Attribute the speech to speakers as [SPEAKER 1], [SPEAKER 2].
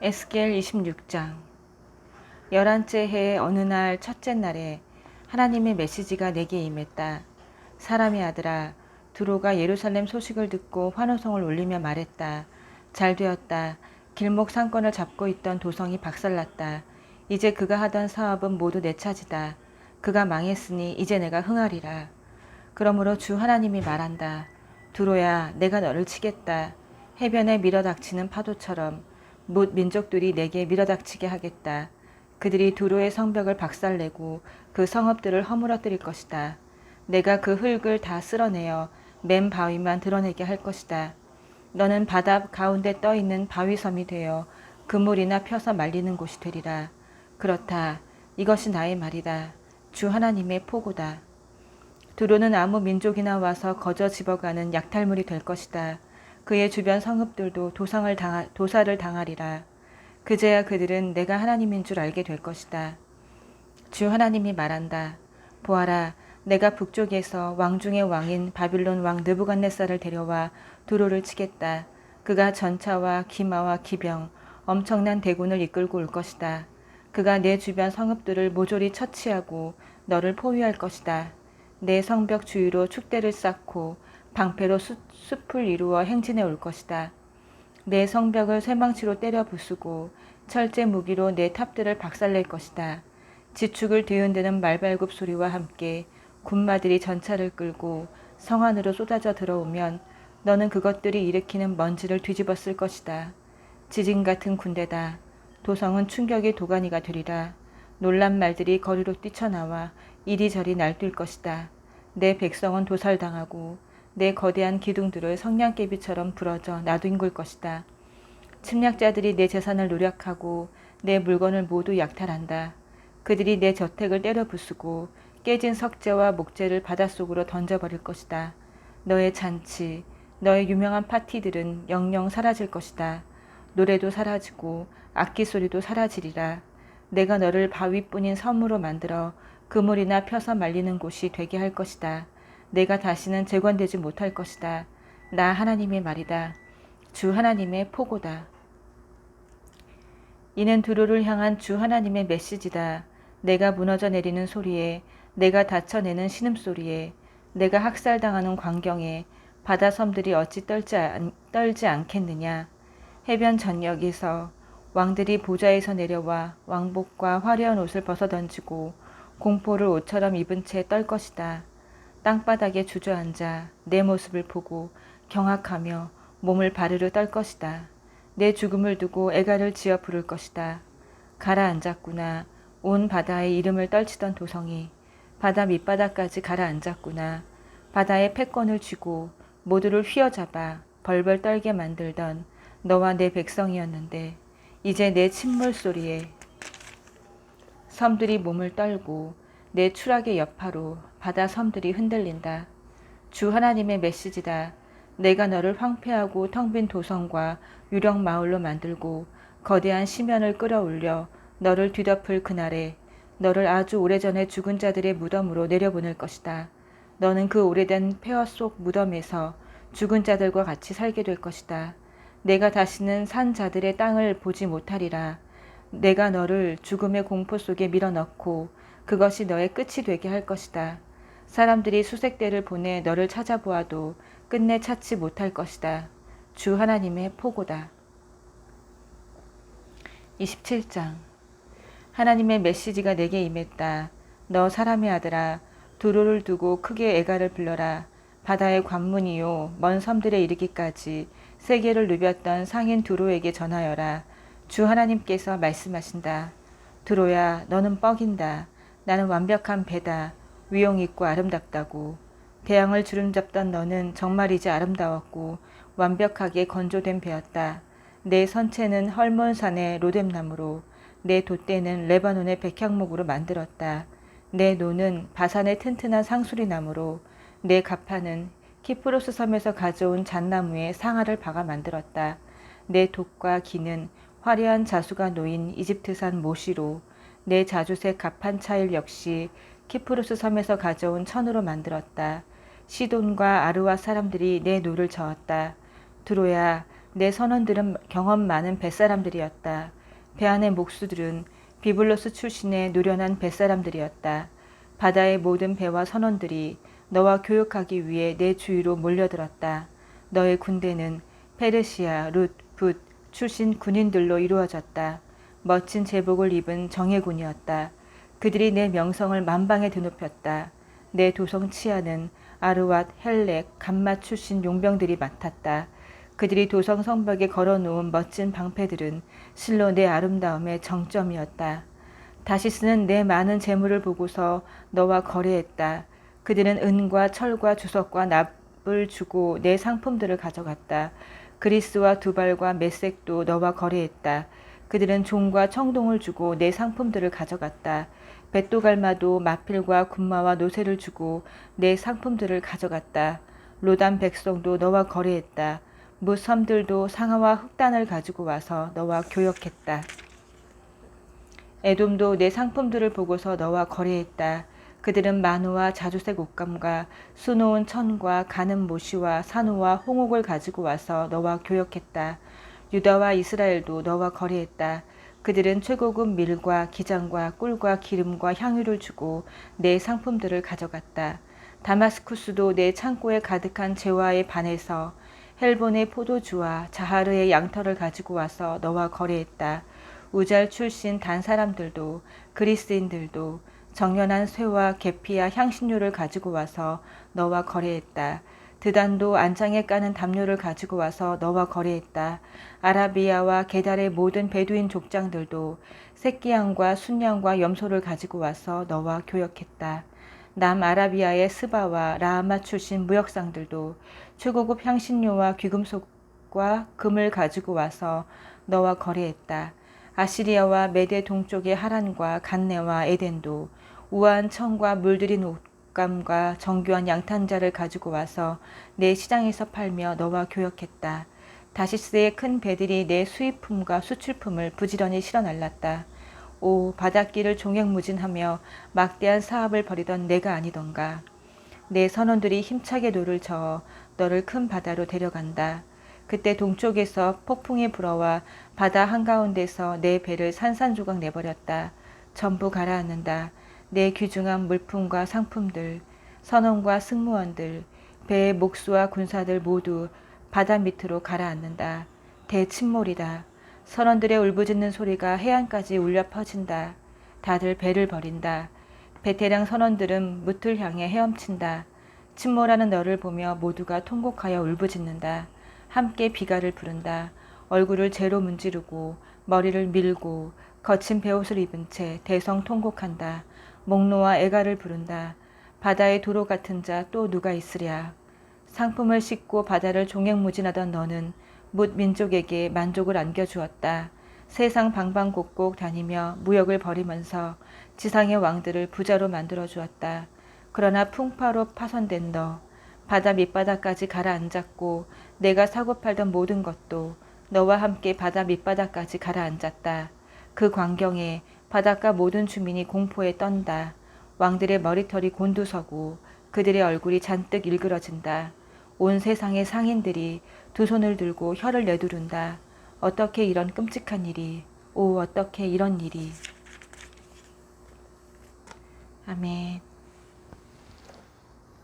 [SPEAKER 1] 에스겔 26장 열한째 해의 어느 날 첫째 날에 하나님의 메시지가 내게 임했다. 사람의 아들아, 두로가 예루살렘 소식을 듣고 환호성을 울리며 말했다. 잘 되었다. 길목 상권을 잡고 있던 도성이 박살났다. 이제 그가 하던 사업은 모두 내 차지다. 그가 망했으니 이제 내가 흥하리라. 그러므로 주 하나님이 말한다. 두로야, 내가 너를 치겠다. 해변에 밀어닥치는 파도처럼 못 민족들이 내게 밀어닥치게 하겠다. 그들이 두로의 성벽을 박살내고 그 성읍들을 허물어뜨릴 것이다. 내가 그 흙을 다 쓸어내어 맨 바위만 드러내게 할 것이다. 너는 바다 가운데 떠 있는 바위섬이 되어 그물이나 펴서 말리는 곳이 되리라. 그렇다. 이것이 나의 말이다. 주 하나님의 포고다. 두로는 아무 민족이나 와서 거저 집어가는 약탈물이 될 것이다. 그의 주변 성읍들도 도상을 당하, 도사를 당하리라. 그제야 그들은 내가 하나님인 줄 알게 될 것이다. 주 하나님이 말한다. 보아라, 내가 북쪽에서 왕 중의 왕인 바빌론 왕 느부갓네살을 데려와 두로를 치겠다. 그가 전차와 기마와 기병, 엄청난 대군을 이끌고 올 것이다. 그가 내 주변 성읍들을 모조리 처치하고 너를 포위할 것이다. 내 성벽 주위로 축대를 쌓고 방패로 수, 숲을 이루어 행진해 올 것이다. 내 성벽을 쇠망치로 때려 부수고 철제 무기로 내 탑들을 박살낼 것이다. 지축을 뒤흔드는 말발굽 소리와 함께 군마들이 전차를 끌고 성 안으로 쏟아져 들어오면 너는 그것들이 일으키는 먼지를 뒤집어 쓸 것이다. 지진 같은 군대다. 도성은 충격의 도가니가 되리라. 놀란 말들이 거리로 뛰쳐나와 이리저리 날뛸 것이다. 내 백성은 도살당하고 내 거대한 기둥들을 성냥개비처럼 부러져 나뒹굴 것이다. 침략자들이 내 재산을 노력하고 내 물건을 모두 약탈한다. 그들이 내 저택을 때려 부수고 깨진 석재와 목재를 바닷속으로 던져버릴 것이다. 너의 잔치, 너의 유명한 파티들은 영영 사라질 것이다. 노래도 사라지고 악기 소리도 사라지리라. 내가 너를 바위뿐인 섬으로 만들어 그물이나 펴서 말리는 곳이 되게 할 것이다. 내가 다시는 재건되지 못할 것이다. 나 하나님의 말이다. 주 하나님의 포고다. 이는 두루를 향한 주 하나님의 메시지다. 내가 무너져 내리는 소리에, 내가 다쳐내는 신음소리에, 내가 학살당하는 광경에 바다 섬들이 어찌 떨지, 않, 떨지 않겠느냐. 해변 전역에서 왕들이 보좌에서 내려와 왕복과 화려한 옷을 벗어 던지고 공포를 옷처럼 입은 채 떨 것이다. 땅바닥에 주저앉아 내 모습을 보고 경악하며 몸을 바르르 떨 것이다. 내 죽음을 두고 애가를 지어 부를 것이다. 가라앉았구나. 온 바다의 이름을 떨치던 도성이 바다 밑바닥까지 가라앉았구나. 바다의 패권을 쥐고 모두를 휘어잡아 벌벌 떨게 만들던 너와 내 백성이었는데 이제 내 침몰 소리에 섬들이 몸을 떨고 내 추락의 여파로 바다 섬들이 흔들린다. 주 하나님의 메시지다. 내가 너를 황폐하고 텅 빈 도성과 유령 마을로 만들고 거대한 시면을 끌어올려 너를 뒤덮을 그날에 너를 아주 오래전에 죽은 자들의 무덤으로 내려보낼 것이다. 너는 그 오래된 폐허 속 무덤에서 죽은 자들과 같이 살게 될 것이다. 내가 다시는 산 자들의 땅을 보지 못하리라. 내가 너를 죽음의 공포 속에 밀어넣고 그것이 너의 끝이 되게 할 것이다. 사람들이 수색대를 보내 너를 찾아보아도 끝내 찾지 못할 것이다. 주 하나님의 포고다. 27장 하나님의 메시지가 내게 임했다. 너 사람의 아들아 두루를 두고 크게 애가를 불러라. 바다의 관문이요 먼 섬들에 이르기까지 세계를 누볐던 상인 두로에게 전하여라. 주 하나님께서 말씀하신다. 두로야 너는 뻑인다. 나는 완벽한 배다. 위용 있고 아름답다고. 태양을 주름잡던 너는 정말이지 아름다웠고 완벽하게 건조된 배였다. 내 선체는 헐몬산의 로뎀나무로 내 돛대는 레바논의 백향목으로 만들었다. 내 노는 바산의 튼튼한 상수리나무로 내 가파는 키프로스 섬에서 가져온 잣나무에 상아를 박아 만들었다. 내 돛과 기는 화려한 자수가 놓인 이집트산 모시로 내 자주색 가판 차일 역시 키프로스 섬에서 가져온 천으로 만들었다. 시돈과 아르와 사람들이 내 노를 저었다. 두로야, 내 선원들은 경험 많은 뱃사람들이었다. 배 안의 목수들은 비블로스 출신의 노련한 뱃사람들이었다. 바다의 모든 배와 선원들이 너와 교역하기 위해 내 주위로 몰려들었다. 너의 군대는 페르시아, 룻, 붓 출신 군인들로 이루어졌다. 멋진 제복을 입은 정예군이었다. 그들이 내 명성을 만방에 드높였다. 내 도성 치아는 아르왓, 헬렉, 감맛 출신 용병들이 맡았다. 그들이 도성 성벽에 걸어놓은 멋진 방패들은 실로 내 아름다움의 정점이었다. 다시스는 내 많은 재물을 보고서 너와 거래했다. 그들은 은과 철과 주석과 납을 주고 내 상품들을 가져갔다. 그리스와 두발과 메색도 너와 거래했다. 그들은 종과 청동을 주고 내 상품들을 가져갔다. 벳도갈마도 마필과 군마와 노새를 주고 내 상품들을 가져갔다. 로단 백성도 너와 거래했다. 무섬들도 상아와 흑단을 가지고 와서 너와 교역했다. 에돔도 내 상품들을 보고서 너와 거래했다. 그들은 마누와 자주색 옷감과 수놓은 천과 가는 모시와 산호와 홍옥을 가지고 와서 너와 교역했다. 유다와 이스라엘도 너와 거래했다. 그들은 최고급 밀과 기장과 꿀과 기름과 향유를 주고 내 상품들을 가져갔다. 다마스쿠스도 내 창고에 가득한 재화에 반해서 헬본의 포도주와 자하르의 양털을 가지고 와서 너와 거래했다. 우잘 출신 단 사람들도 그리스인들도 정연한 쇠와 계피와 향신료를 가지고 와서 너와 거래했다. 드단도 안장에 까는 담요를 가지고 와서 너와 거래했다. 아라비아와 게달의 모든 베두인 족장들도 새끼양과 순양과 염소를 가지고 와서 너와 교역했다. 남아라비아의 스바와 라하마 출신 무역상들도 최고급 향신료와 귀금속과 금을 가지고 와서 너와 거래했다. 아시리아와 메대 동쪽의 하란과 간네와 에덴도 우아한 청과 물들인 옷감과 정교한 양탄자를 가지고 와서 내 시장에서 팔며 너와 교역했다. 다시스의 큰 배들이 내 수입품과 수출품을 부지런히 실어 날랐다. 오 바닷길을 종횡무진하며 막대한 사업을 벌이던 내가 아니던가. 내 선원들이 힘차게 노를 저어 너를 큰 바다로 데려간다. 그때 동쪽에서 폭풍이 불어와 바다 한가운데서 내 배를 산산조각 내버렸다. 전부 가라앉는다. 내 귀중한 물품과 상품들, 선원과 승무원들, 배의 목수와 군사들 모두 바다 밑으로 가라앉는다. 대침몰이다. 선원들의 울부짖는 소리가 해안까지 울려 퍼진다. 다들 배를 버린다. 베테랑 선원들은 무틀 향해 헤엄친다. 침몰하는 너를 보며 모두가 통곡하여 울부짖는다. 함께 비가를 부른다. 얼굴을 재로 문지르고 머리를 밀고 거친 베옷을 입은 채 대성 통곡한다. 목노와 애가를 부른다. 바다의 도로 같은 자 또 누가 있으랴. 상품을 싣고 바다를 종횡무진하던 너는 뭇 민족에게 만족을 안겨주었다. 세상 방방곡곡 다니며 무역을 벌이면서 지상의 왕들을 부자로 만들어 주었다. 그러나 풍파로 파손된 너, 바다 밑바닥까지 가라앉았고 내가 사고 팔던 모든 것도 너와 함께 바다 밑바닥까지 가라앉았다. 그 광경에 바닷가 모든 주민이 공포에 떤다. 왕들의 머리털이 곤두서고 그들의 얼굴이 잔뜩 일그러진다. 온 세상의 상인들이 두 손을 들고 혀를 내두른다. 어떻게 이런 끔찍한 일이, 오, 어떻게 이런 일이. 아멘.